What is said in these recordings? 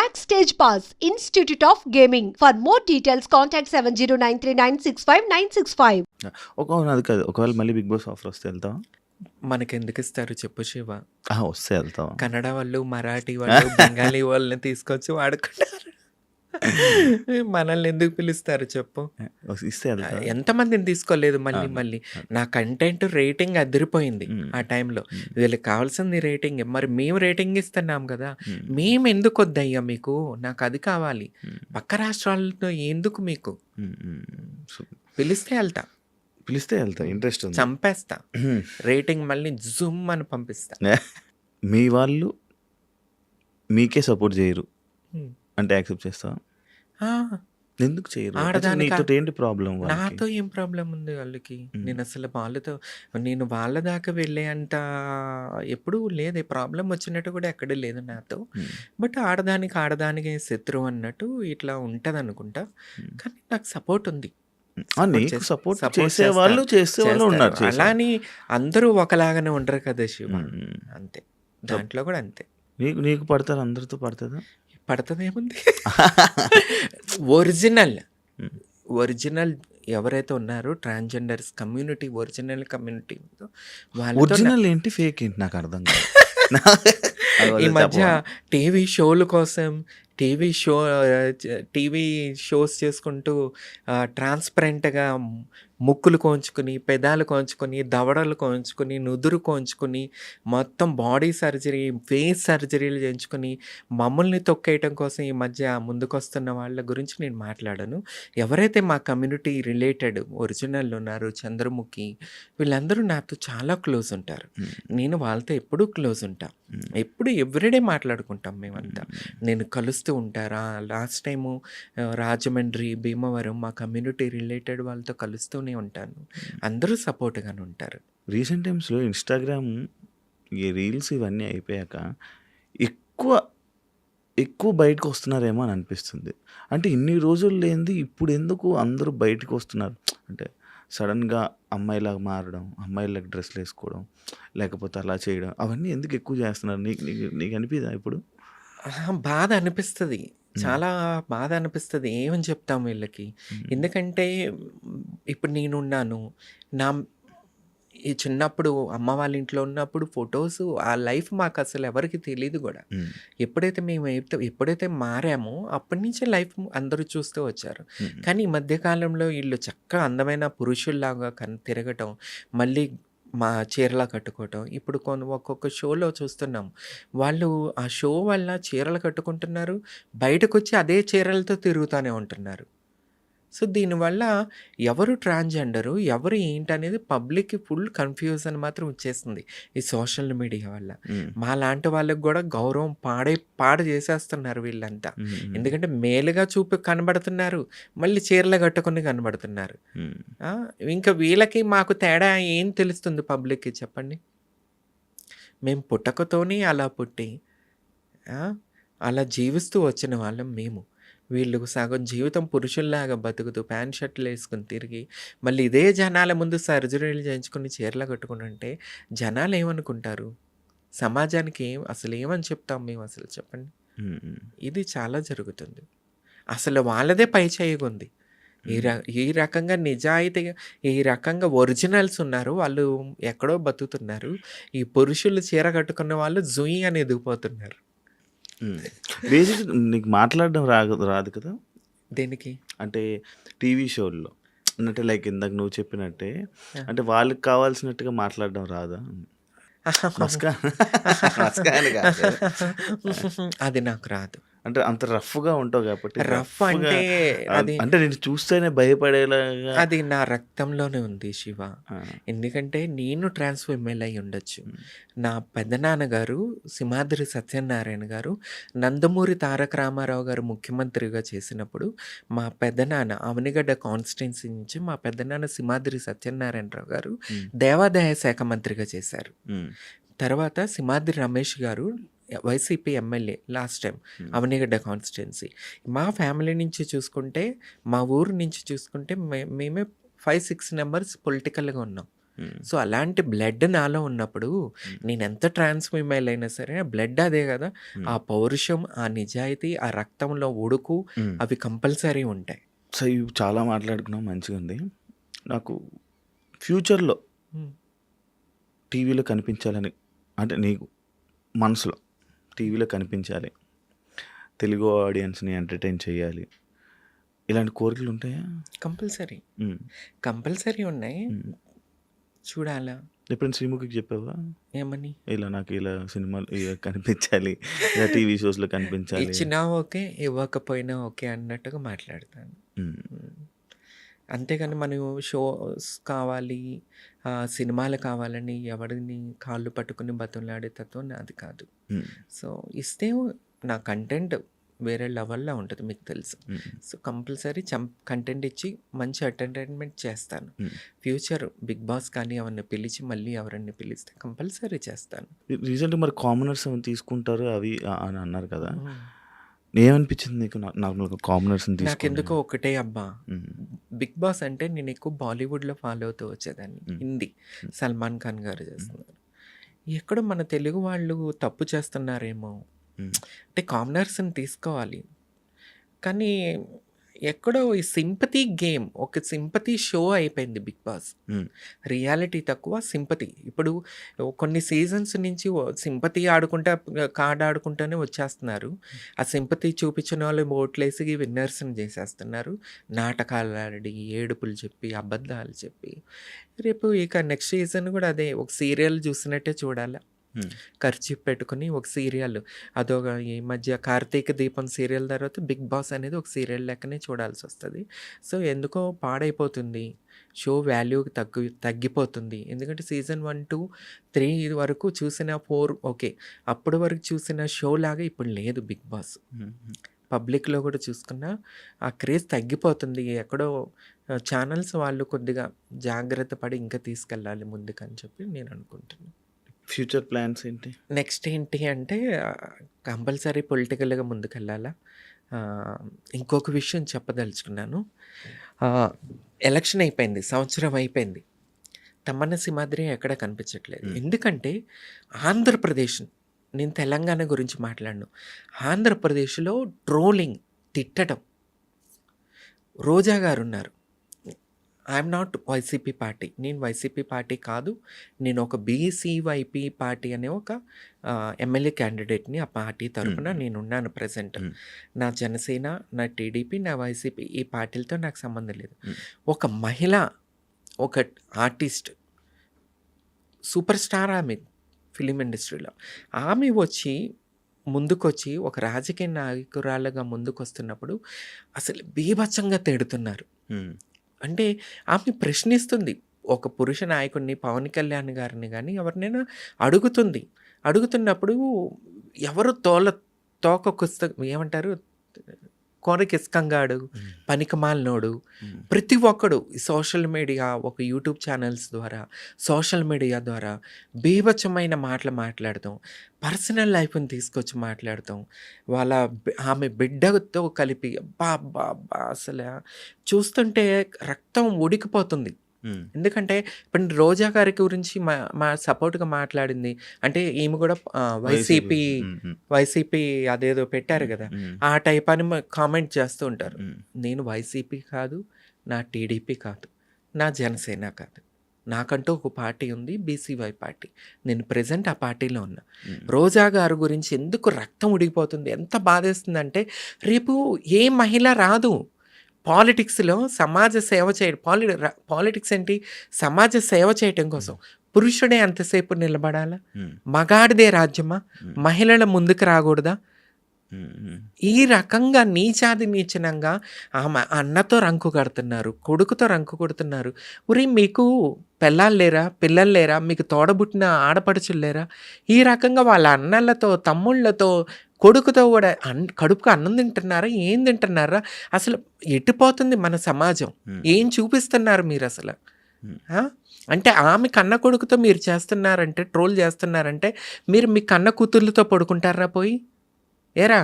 Backstage Pass, Institute of Gaming. For more details, contact 709396596. ఒక అది కాదు. ఒకవేళ మళ్ళీ బిగ్ బాస్ ఆఫర్ వస్తే వెళ్తావా? మనకెందుకు ఇస్తారు చెప్పు శివ. వస్తే వెళ్తావా? కన్నడ వాళ్ళు మరాఠీ వాళ్ళు బెంగాలీ వాళ్ళని తీసుకొచ్చి వాడుకుంటారు. మనల్ని ఎందుకు పిలుస్తారు చెప్పు? ఎంతమందిని తీసుకోలేదు మళ్ళీ. మళ్ళీ. నా కంటెంట్ రేటింగ్ అదిరిపోయింది. ఆ టైంలో. వీళ్ళకి కావాల్సింది రేటింగ్. మరి మేము రేటింగ్ ఇస్తున్నాం కదా. మ్మ్. ఎందుకు వద్దయ్యా మీకు? నాకు అది కావాలి. పక్క రాష్ట్రాలతో ఎందుకు మీకు? పిలిస్తే వెళ్తా. పిలిస్తే వెళ్తా. ఇంట్రెస్ట్ చంపేస్తా. రేటింగ్ మళ్ళీ జుమ్ అని పంపిస్తా. మీ వాళ్ళు మీకే సపోర్ట్ చేయరు. అంటే యాక్సెప్ట్ చేస్తావా? ఆ, ఎందుకు చేయరు? నీతో ఏంటి ప్రాబ్లం నాతో ఏం ప్రాబ్లం ఉంది వాళ్ళకి. నేను అసలు వాళ్ళతో నేను వాళ్ళ దాకా వెళ్ళే అంత ఎప్పుడూ లేదు. ప్రాబ్లం వచ్చినట్టు కూడా ఎక్కడ లేదు నాతో. బట్ ఆడదానికి ఆడదానికి శత్రువు అన్నట్టు ఇట్లా ఉంటది అనుకుంటా. కానీ నాకు సపోర్ట్ ఉంది. చేస్తా- సపోర్ట్ చేసే వాళ్ళు. చేసే వాళ్ళు ఉన్నారు చేస్తారు. చేసే అలా అని అందరూ ఒకలాగానే ఉండరు కదా శివ. అంతే. దాంట్లో కూడా అంతే. నీకు నీకు పడతారు? అందరితో పడుతుందా? పడుతుందేముంది ఒరిజినల్. ఒరిజినల్ ఎవరైతే ఉన్నారో ట్రాన్స్జెండర్స్ కమ్యూనిటీ ఒరిజినల్ కమ్యూనిటీ ఉందో వాళ్ళతో ఒరిజినల్ ఏంటి? ఫేక్ ఏంటి? నాకు అర్థం కాదు. ఈ మధ్య టీవీ షోల కోసం టీవీ షో టీవీ షోస్ చేసుకుంటూ ట్రాన్స్పరెంట్గా ముక్కులు కోంచుకుని పెదాలు కోంచుకొని దవడలు కోంచుకొని నుదురు కోంచుకొని మొత్తం బాడీ సర్జరీ ఫేస్ సర్జరీలు చేయించుకొని మమ్మల్ని తొక్కేయటం కోసం ఈ మధ్య ముందుకొస్తున్న వాళ్ళ గురించి నేను మాట్లాడను. ఎవరైతే మా కమ్యూనిటీ రిలేటెడ్ ఒరిజినల్ ఉన్నారు చంద్రముఖి వీళ్ళందరూ నాతో చాలా క్లోజ్ ఉంటారు. నేను వాళ్ళతో ఎప్పుడూ క్లోజ్ ఉంటా. ఎప్పుడు ఎవ్రీడే మాట్లాడుకుంటాం మేమంతా. నేను కలుస్తూ ఉంటారా? లాస్ట్ టైము రాజమండ్రి భీమవరం మా కమ్యూనిటీ రిలేటెడ్ వాళ్ళతో కలుస్తూనే ఉంటాను. అందరూ సపోర్ట్గానే ఉంటారు. రీసెంట్ టైమ్స్లో ఇన్స్టాగ్రామ్ ఈ రీల్స్ ఇవన్నీ అయిపోయాక ఎక్కువ ఎక్కువ బయటకు వస్తున్నారేమో అని అనిపిస్తుంది. అంటే ఇన్ని రోజులు లేనిది ఇప్పుడు ఎందుకు అందరూ బయటకు వస్తున్నారు? అంటే సడన్గా అమ్మాయిలాగా మారడం అమ్మాయిలకు డ్రెస్లు వేసుకోవడం లేకపోతే అలా చేయడం అవన్నీ ఎందుకు ఎక్కువ చేస్తున్నారు? నీకు నీకు నీకు అనిపిదా ఇప్పుడు? బాధ అనిపిస్తుంది. చాలా బాధ అనిపిస్తుంది. ఏమని చెప్తాం వీళ్ళకి? ఎందుకంటే ఇప్పుడు నేనున్నాను నా ఈ చిన్నప్పుడు అమ్మ వాళ్ళ ఇంట్లో ఉన్నప్పుడు ఫొటోస్ ఆ లైఫ్ మాకు అసలు ఎవరికి తెలియదు కూడా. ఎప్పుడైతే మేము ఎప్పుడైతే- మారామో అప్పటి నుంచే లైఫ్ అందరూ చూస్తూ వచ్చారు. కానీ ఈ మధ్యకాలంలో వీళ్ళు చక్కగా అందమైన పురుషుల్లాగా కన్ తిరగటం మళ్ళీ మా చీరలా కట్టుకోవటం. ఇప్పుడు కొన్ని ఒక్కొక్క షోలో చూస్తున్నాం. వాళ్ళు ఆ షో వల్ల చీరలు కట్టుకుంటున్నారు. బయటకు వచ్చి అదే చీరలతో తిరుగుతూనే ఉంటున్నారు. సో దీనివల్ల ఎవరు ట్రాన్స్జెండరు ఎవరు ఏంటనేది పబ్లిక్కి ఫుల్ కన్ఫ్యూజన్ మాత్రం వచ్చేస్తుంది ఈ సోషల్ మీడియా వల్ల. మా లాంటి వాళ్ళకి కూడా గౌరవం పాడే పాడు చేసేస్తున్నారు వీళ్ళంతా. ఎందుకంటే మేలుగా చూపి కనబడుతున్నారు మళ్ళీ చీరలు కట్టుకుని కనబడుతున్నారు. ఇంకా వీళ్ళకి మాకు తేడా ఏం తెలుస్తుంది పబ్లిక్కి చెప్పండి? మేము పుట్టకతోనే అలా పుట్టి అలా జీవిస్తూ వచ్చిన వాళ్ళం మేము. వీళ్ళు సగం జీవితం పురుషుల్లాగా బతుకుతూ ప్యాంట్ షర్ట్లు వేసుకుని తిరిగి మళ్ళీ ఇదే జనాల ముందు సర్జరీలు చేయించుకుని చీరలు కట్టుకుని ఉంటే జనాలు ఏమనుకుంటారు? సమాజానికి ఏం అసలు ఏమని చెప్తాం మేము అసలు చెప్పండి. ఇది చాలా జరుగుతుంది. అసలు వాళ్ళదే పై చేయగుంది ఈ ఈ రకంగా నిజాయితీగా ఈ రకంగా ఒరిజినల్స్ ఉన్నారు. వాళ్ళు ఎక్కడో బతుకుతున్నారు. ఈ పురుషులు చీర కట్టుకున్న వాళ్ళు జుయి అని ఎదిగిపోతున్నారు. బేసిక్ నీకు మాట్లాడడం రాదు రాదు కదా? దేనికి? అంటే టీవీ షోల్లో. అంటే లైక్ ఇందాక నువ్వు చెప్పినట్టే అంటే వాళ్ళకి కావాల్సినట్టుగా మాట్లాడడం రాదా. అది నాకు రాదు. అంటే అంత రఫ్గా ఉంటావు కాబట్టి రఫ్ అంటే అది అంటే నేను చూస్తేనే భయపడేలాగా. అది నా రక్తంలోనే ఉంది శివ. ఎందుకంటే నేను ట్రాన్స్ఫర్మేల్ అయి ఉండొచ్చు. నా పెద్దనాన్నగారు సింహాద్రి సత్యనారాయణ గారు నందమూరి తారక రామారావు గారు ముఖ్యమంత్రిగా చేసినప్పుడు మా పెద్దనాన్న అవనిగడ్డ కాన్స్టిట్యున్సీ నుంచి మా పెద్దనాన్న సింహాద్రి సత్యనారాయణరావు గారు. దేవాదాయ శాఖ మంత్రిగా చేశారు. తర్వాత సింహాద్రి రమేష్ గారు YCP MLA last time Hmm. Avanigadda constituency మా ఫ్యామిలీ నుంచి చూసుకుంటే మా ఊరు నుంచి చూసుకుంటే మే- మేమే ఫైవ్ సిక్స్ నెంబర్స్ పొలిటికల్గా ఉన్నాం. సో అలాంటి బ్లడ్ నాలో ఉన్నప్పుడు హ్మ్. నేను ఎంత ట్రాన్స్ ఫీమేల్ అయినా సరే బ్లడ్ అదే కదా హ్మ్. ఆ పౌరుషం ఆ నిజాయితీ ఆ రక్తంలో ఉడుకు. అవి కంపల్సరీ ఉంటాయి సో ఇవి చాలా మాట్లాడుకున్నాం మంచిగా ఉంది నాకు ఫ్యూచర్లో. టీవీలో కనిపించాలని అంటే నీకు మనసులో టీవీలో కనిపించాలి. తెలుగు ఆడియన్స్ని ఎంటర్టైన్ చేయాలి. ఇలాంటి కోరికలు ఉంటాయా? కంపల్సరీ. కంపల్సరీ ఉన్నాయి. చూడాలా. ఎప్పుడైనా శ్రీముఖికి చెప్పావా? ఏమని? ఇలా నాకు ఇలా సినిమాలు ఇలా కనిపించాలి. ఇలా టీవీ షోస్లో కనిపించాలి. ఇచ్చినా ఓకే ఇవ్వకపోయినా ఓకే అన్నట్టుగా మాట్లాడతాను. అంతేగాని మనం షోస్ కావాలి సినిమాలు కావాలని ఎవరిని కాళ్ళు పట్టుకుని బతులాడే తత్వం నాది కాదు. సో ఇస్తే నా కంటెంట్ వేరే లెవెల్లో ఉంటుంది మీకు తెలుసు. సో కంపల్సరీ చం కంటెంట్ ఇచ్చి మంచి ఎంటర్టైన్మెంట్ చేస్తాను. ఫ్యూచర్ బిగ్ బాస్ కానీ ఎవరిని పిలిచి మళ్ళీ ఎవరిని పిలిస్తే కంపల్సరీ చేస్తాను రీసెంట్గా మరి కామనర్స్ ఏమైనా తీసుకుంటారు అవి అని అన్నారు కదా ఏమనిపించింది నీకు నార్మల్గా కామనర్స్ని నాకెందుకో తీసుకుని? ఒకటే అబ్బా. బిగ్ బాస్ అంటే నేను ఎక్కువ బాలీవుడ్లో ఫాలో అవుతూ వచ్చేదాన్ని. హిందీ. సల్మాన్ ఖాన్ గారు చేస్తున్నారు. ఎక్కడో మన తెలుగు వాళ్ళు తప్పు చేస్తున్నారేమో. అంటే కామనర్స్ని తీసుకోవాలి. కానీ ఎక్కడో ఈ సింపతి గేమ్ ఒక సింపతి షో అయిపోయింది బిగ్ బాస్. రియాలిటీ తక్కువ సింపతి. ఇప్పుడు కొన్ని సీజన్స్ నుంచి సింపతి ఆడుకుంటా కార్డ్ ఆడుకుంటూనే వచ్చేస్తున్నారు. ఆ సింపతి చూపించిన వాళ్ళు ఓట్లేసి విన్నర్స్ని చేసేస్తున్నారు. నాటకాలు ఆడి ఏడుపులు చెప్పి అబద్ధాలు చెప్పి. రేపు ఇక నెక్స్ట్ సీజన్ కూడా అదే ఒక సీరియల్ చూసినట్టే చూడాలి. ఖర్చు పెట్టుకుని ఒక సీరియల్ అదొక ఈ మధ్య కార్తీక దీపం సీరియల్ తర్వాత బిగ్ బాస్ అనేది ఒక సీరియల్ లెక్కనే చూడాల్సి వస్తుంది. సో ఎందుకో పాడైపోతుంది. షో వాల్యూ తగ్గు తగ్గిపోతుంది. ఎందుకంటే సీజన్ వన్ టూ త్రీ వరకు చూసిన ఫోర్ ఓకే. అప్పటి వరకు చూసిన షో లాగా ఇప్పుడు లేదు బిగ్ బాస్. పబ్లిక్లో కూడా చూసుకున్నా ఆ క్రేజ్ తగ్గిపోతుంది. ఎక్కడో ఛానల్స్ వాళ్ళు కొద్దిగా జాగ్రత్త పడి ఇంకా తీసుకెళ్ళాలి ముందుకని చెప్పి నేను అనుకుంటున్నాను ఫ్యూచర్ ప్లాన్స్ ఏంటి? నెక్స్ట్ ఏంటి అంటే కంపల్సరీ పొలిటికల్గా ముందుకెళ్ళాలా. ఇంకొక విషయం చెప్పదలుచుకున్నాను. ఎలక్షన్ అయిపోయింది సంవత్సరం అయిపోయింది. తమ్మన్న సింహాద్రి ఎక్కడ కనిపించట్లేదు. ఎందుకంటే ఆంధ్రప్రదేశ్ నేను తెలంగాణ గురించి మాట్లాడను. ఆంధ్రప్రదేశ్లో ట్రోలింగ్ తిట్టడం. రోజా గారు ఉన్నారు ఐఎమ్ నాట్ వైసీపీ పార్టీ నేను వైసీపీ పార్టీ కాదు నేను ఒక బీసీవైపీ పార్టీ అనే ఒక ఎమ్మెల్యే క్యాండిడేట్ని ఆ పార్టీ తరఫున. నేనున్నాను ప్రజెంట్. నా జనసేన నా టీడీపీ నా వైసీపీ ఈ పార్టీలతో నాకు సంబంధం లేదు. ఒక మహిళ ఒక ఆర్టిస్ట్ సూపర్ స్టార్ ఆమె ఫిలిం ఇండస్ట్రీలో ఆమె వచ్చి ముందుకొచ్చి ఒక రాజకీయ నాయకురాలుగా ముందుకొస్తున్నప్పుడు అసలు బీభత్సంగా తిడుతున్నారు. అంటే ఆమె ప్రశ్నిస్తుంది. ఒక పురుష నాయకుడిని పవన్ కళ్యాణ్ గారిని కానీ ఎవరినైనా అడుగుతుంది. అడుగుతున్నప్పుడు ఎవరు తోల తోక కుస్త ఏమంటారు? కోరకిస్కంగాడు మ్మ్. పనికిమాలినోడు. ప్రతి ఒక్కడు సోషల్ మీడియా ఒక యూట్యూబ్ ఛానల్స్ ద్వారా సోషల్ మీడియా ద్వారా బీభత్సమైన మాటలు మాట్లాడతాం పర్సనల్ లైఫ్ని తీసుకొచ్చి మాట్లాడతాం వాళ్ళ ఆమె బిడ్డతో కలిపి అబ్బా అబ్బా అబ్బా అసలు చూస్తుంటే రక్తం ఉడికిపోతుంది. ఎందుకంటే ఇప్పుడు రోజా గారి గురించి మా మా సపోర్ట్గా మాట్లాడింది అంటే ఈమె కూడా వైసీపీ. వైసీపీ అదేదో పెట్టారు కదా. ఆ టైప్ అని కామెంట్ చేస్తూ ఉంటారు. నేను వైసీపీ కాదు నా టీడీపీ కాదు నా జనసేన కాదు నాకంటూ ఒక పార్టీ ఉంది బీసీవై పార్టీ నేను ప్రజెంట్ ఆ పార్టీలో ఉన్నా. రోజా గారి గురించి ఎందుకు రక్తం ఉడికిపోతుంది ఎంత బాధేస్తుందంటే రేపు ఏ మహిళ రాదు పాలిటిక్స్లో సమాజ సేవ చేయడం పాలి పాలిటిక్స్ ఏంటి? సమాజ సేవ చేయటం కోసం పురుషుడే అంతసేపు నిలబడాలా. మగాడిదే రాజ్యమా. మహిళల ముందుకు రాకూడదా. ఈ రకంగా నీచాది నీచనంగా ఆమె అన్నతో రంకు కడుతున్నారు కొడుకుతో రంకు కొడుతున్నారు. ఉరి మీకు పిల్లలు లేరా? పిల్లలు లేరా? మీకు తోడబుట్టిన ఆడపడుచులు లేరా? ఈ రకంగా వాళ్ళ అన్నలతో తమ్ముళ్ళతో కొడుకుతో కూడా అన్ కడుపుకు అన్నం తింటున్నారా? ఏం తింటున్నారా? అసలు ఎట్టిపోతుంది మన సమాజం. ఏం చూపిస్తున్నారు మీరు అసలు? అంటే ఆమె కన్న కొడుకుతో మీరు చేస్తున్నారంటే ట్రోల్ చేస్తున్నారంటే మీరు మీ కన్న కూతుర్లతో పడుకుంటారా పోయి? ఏరా?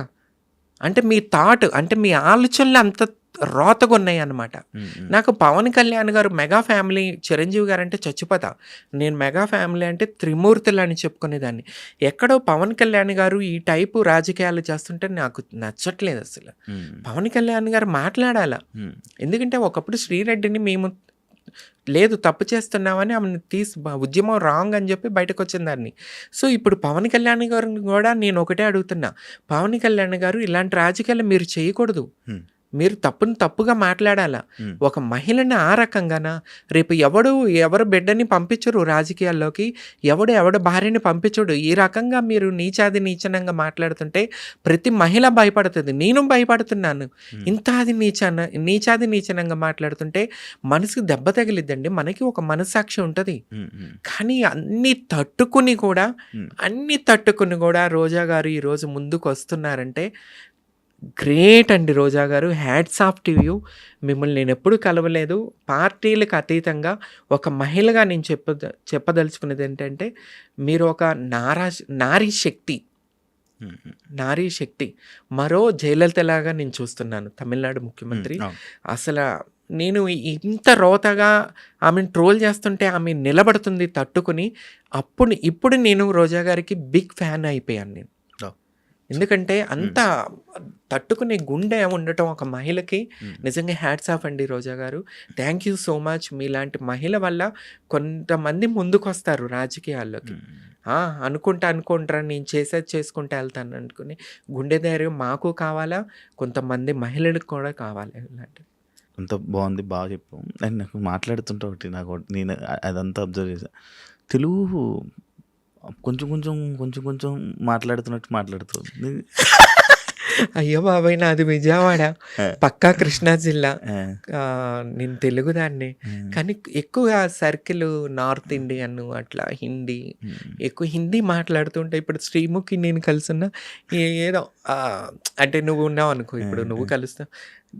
అంటే మీ థాట్ అంటే మీ ఆలోచనలు అంత రోతగా ఉన్నాయి అన్నమాట నాకు పవన్ కళ్యాణ్ గారు మెగా ఫ్యామిలీ చిరంజీవి గారు అంటే చచ్చిపోతా. నేను మెగా ఫ్యామిలీ అంటే త్రిమూర్తులు అని చెప్పుకునేదాన్ని. ఎక్కడో పవన్ కళ్యాణ్ గారు ఈ టైపు రాజకీయాలు చేస్తుంటే నాకు నచ్చట్లేదు అసలు. పవన్ కళ్యాణ్ గారు మాట్లాడాల. ఎందుకంటే ఒకప్పుడు శ్రీరెడ్డిని మేము లేదు తప్పు చేస్తున్నామని ఆమెను తీసి ఉద్యమం రాంగ్ అని చెప్పి బయటకు వచ్చిన దాన్ని. సో ఇప్పుడు పవన్ కళ్యాణ్ గారిని కూడా నేను ఒకటే అడుగుతున్నా. పవన్ కళ్యాణ్ గారు ఇలాంటి రాజకీయాలు మీరు చేయకూడదు. మీరు తప్పుని తప్పుగా మాట్లాడాలా. ఒక మహిళని ఆ రకంగానా? రేపు ఎవడు ఎవరు బిడ్డని పంపించరు రాజకీయాల్లోకి. ఎవడు ఎవడు భార్యని పంపించడు. ఈ రకంగా మీరు నీచాది నీచనంగా మాట్లాడుతుంటే ప్రతి మహిళ భయపడుతుంది. నేను భయపడుతున్నాను. ఇంత అది నీచన నీచాది నీచనంగా మాట్లాడుతుంటే మనసుకి దెబ్బ తగిలిద్దండి. మనకి ఒక మనస్సాక్షి ఉంటుంది. కానీ అన్ని తట్టుకుని కూడా. అన్ని తట్టుకుని కూడా రోజా గారు ఈరోజు ముందుకు వస్తున్నారంటే గ్రేట్ అండి రోజా గారు. Hats off to you. మిమ్మల్ని నేను ఎప్పుడు కలవలేదు. పార్టీలకు అతీతంగా ఒక మహిళగా నేను చెప్ప చెప్పదలుచుకున్నది ఏంటంటే మీరు ఒక నారా నారీ శక్తి. నారీ శక్తి. మరో జయలలితలాగా నేను చూస్తున్నాను తమిళనాడు ముఖ్యమంత్రి. అసలు నేను ఇంత రోతగా ఆమెను ట్రోల్ చేస్తుంటే ఆమె నిలబడుతుంది తట్టుకుని అప్పుడు ఇప్పుడు నేను రోజా గారికి బిగ్ ఫ్యాన్ అయిపోయాను నేను. ఎందుకంటే అంత తట్టుకునే గుండె ఉండటం ఒక మహిళకి నిజంగా హ్యాట్స్ ఆఫ్ అండి Roja garu. Thank you so much మీలాంటి మహిళ వల్ల కొంతమంది ముందుకు వస్తారు రాజకీయాల్లోకి ఆ, అనుకుంటా అనుకుంటారా నేను చేసేది చేసుకుంటా వెళ్తాను అనుకుని గుండె ధైర్యం మాకు కావాలా? కొంతమంది మహిళలకు కూడా కావాలి ఇలాంటి అంత బాగుంది బాగా చెప్పాం అండ్ నాకు మాట్లాడుతుంటే ఒకటి నాకు నేను అదంతా అబ్జర్వ్ చేశా. తెలుగు కొంచెం కొంచెం కొంచెం కొంచెం మాట్లాడుతున్నట్టు మాట్లాడుతుంది అయ్యో బాబాయ్ నాది విజయవాడ. పక్కా కృష్ణా జిల్లా. నేను తెలుగు దాన్ని కానీ ఎక్కువగా సర్కిల్ నార్త్ ఇండియన్ అట్లా హిందీ ఎక్కువ హిందీ మాట్లాడుతుంటే ఇప్పుడు శ్రీముఖి నేను కలుసున్నా ఏ- ఏదో అంటే నువ్వు ఉన్నావు అనుకో ఇప్పుడు నువ్వు కలుస్తావు.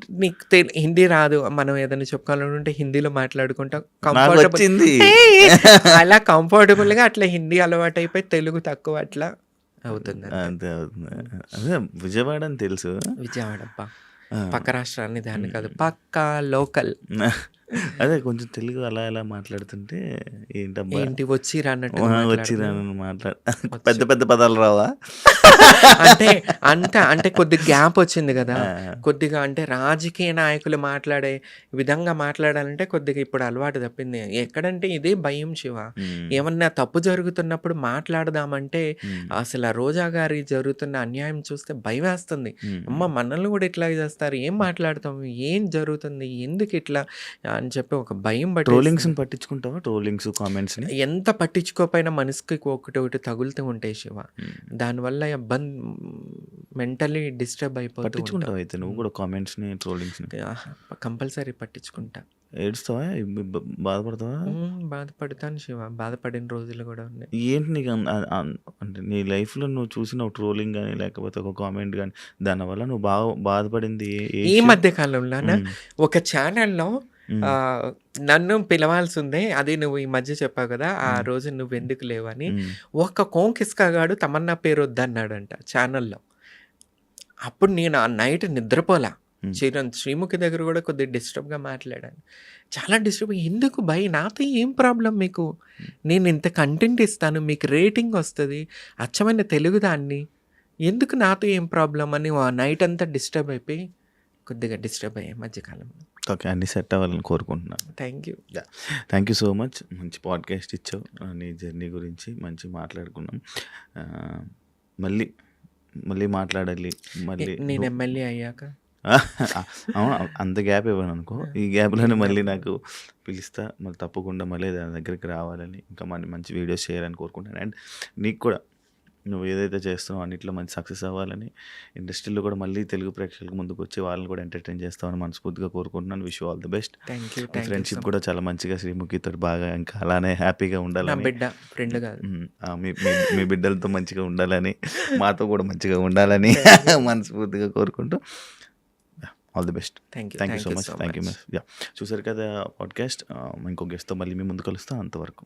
నీకు తె- హిందీ రాదు. మనం ఏదైనా చెప్పుకోవాలనుకుంటే హిందీలో మాట్లాడుకుంటాం. నాకు కంఫర్టబుల్ వచ్చింది. అలా కంఫర్టబుల్గా అట్లా హిందీ అలవాటు అయిపోయి తెలుగు తక్కువ అట్లా. అవుతుంది అంతే. అవుతుంది. అదే విజయవాడ అని తెలుసు. విజయవాడ పక్క రాష్ట్రాన్ని దాన్ని కాదు పక్క లోకల్. అదే కొంచెం తెలుగు అలా అలా మాట్లాడుతుంటే ఏంటబ్బా? ఏంటి వచ్చి రానట్టు వచ్చి రాను మాట్లాడ పెద్ద పెద్ద పదాలు రావా? అంటే అంత అంటే కొద్ది గ్యాప్ వచ్చింది కదా. కొద్దిగా అంటే రాజకీయ నాయకులు మాట్లాడే విధంగా మాట్లాడాలంటే కొద్దిగా ఇప్పుడు అలవాటు తప్పింది. ఎక్కడంటే ఇదే భయం శివ. ఏమన్నా తప్పు జరుగుతున్నప్పుడు మాట్లాడదామంటే అసలు ఆ రోజా గారి జరుగుతున్న అన్యాయం చూస్తే భయం వేస్తుంది అమ్మ మనల్ని కూడా ఇట్లా చేస్తారు. ఏం మాట్లాడతాం? ఏం జరుగుతుంది? ఎందుకు ఇట్లా? అని చెప్పి ఒక భయం ట్రోలింగ్స్ పట్టి పట్టించుకుంటావా? ట్రోలింగ్స్ కామెంట్స్ ఎంత పట్టించుకోపోయినా మనసుకి ఒకటి ఒకటి తగులుతూ ఉంటాయి శివ. ఉమ్, దానివల్ల బంద్ మెంటలీ డిస్టర్బ్ అయిపోతూ పట్టించుకుంటావు అయితే నువ్వు కూడా కామెంట్స్ని ట్రోలింగ్స్ని? కంపల్సరీ పట్టించుకుంటా. ఏడుస్తావా? బాధపడతావా? ఉమ్, బాధపడతాను శివ. బాధపడిన రోజులు కూడా ఉన్నాయి. ఏంటి నీకు అంటే నీ లైఫ్లో నువ్వు చూసిన ఒక ట్రోలింగ్ కానీ లేకపోతే ఒక కామెంట్ కానీ దానివల్ల నువ్వు బాగా బాధపడింది ఈ? మధ్య కాలంలోన? ఉమ్, ఒక ఛానల్లో నన్ను పిలవాల్సి ఉంది అది నువ్వు ఈ మధ్య చెప్పావు కదా ఆ. రోజు నువ్వు ఎందుకు లేవని ఉమ్, ఒక కోంకిస్కాగాడు తమన్నా పేరు వద్దన్నాడంట ఛానల్లో. అప్పుడు నేను ఆ నైట్ నిద్రపోలా. చిరణ్ శ్రీముఖి దగ్గర కూడా కొద్దిగా డిస్టర్బ్గా మాట్లాడాను. చాలా డిస్టర్బ్ ఎందుకు భయ్? నాతో ఏం ప్రాబ్లం మీకు? నేను ఇంత కంటెంట్ ఇస్తాను మీకు రేటింగ్ వస్తుంది అచ్చమైన తెలుగు దాన్ని ఎందుకు నాతో ఏం ప్రాబ్లం అని ఆ నైట్ అంతా డిస్టర్బ్ అయిపోయి కొద్దిగా డిస్టర్బ్ అయ్యాయి మధ్యకాలంలో. ఓకే అన్ని సెట్ అవ్వాలని కోరుకుంటున్నాను. Thank you thank you so much మంచి పాడ్కాస్ట్ ఇచ్చావు. నీ జర్నీ గురించి మంచి మాట్లాడుకున్నాం. మళ్ళీ మళ్ళీ మాట్లాడాలి. మళ్ళీ నేను ఎమ్మెల్యే అయ్యాక. అవును? అంత గ్యాప్ ఇవ్వను అనుకో. ఈ గ్యాప్లోనే మళ్ళీ నాకు పిలుస్తా. మళ్ళీ తప్పకుండా మళ్ళీ దాని దగ్గరికి రావాలని ఇంకా మన మంచి వీడియోస్ చేయాలని కోరుకుంటాను అండ్ నీకు కూడా నువ్వు ఏదైతే చేస్తున్నావు అన్నిట్లో మంచి సక్సెస్ అవ్వాలని ఇండస్ట్రీలో కూడా మళ్ళీ తెలుగు ప్రేక్షకులకు ముందుకు వచ్చి వాళ్ళని కూడా ఎంటర్టైన్ చేస్తామని మనస్ఫూర్తిగా కోరుకుంటున్నాను. Wish all the best. Thank you thank friendship కూడా చాలా మంచిగా శ్రీముఖితో బాగా ఇంకా అలానే హ్యాపీగా ఉండాలని. బిడ్డ ఫ్రెండ్ మీ బిడ్డలతో మంచిగా ఉండాలని మాతో కూడా మంచిగా ఉండాలని మనస్ఫూర్తిగా కోరుకుంటూ all the best. Thank you thank you so much thank you much yeah చూసారు కదా పాడ్కాస్ట్ ఇంకో గెస్ట్తో మళ్ళీ మీ ముందు కలుస్తాం అంతవరకు.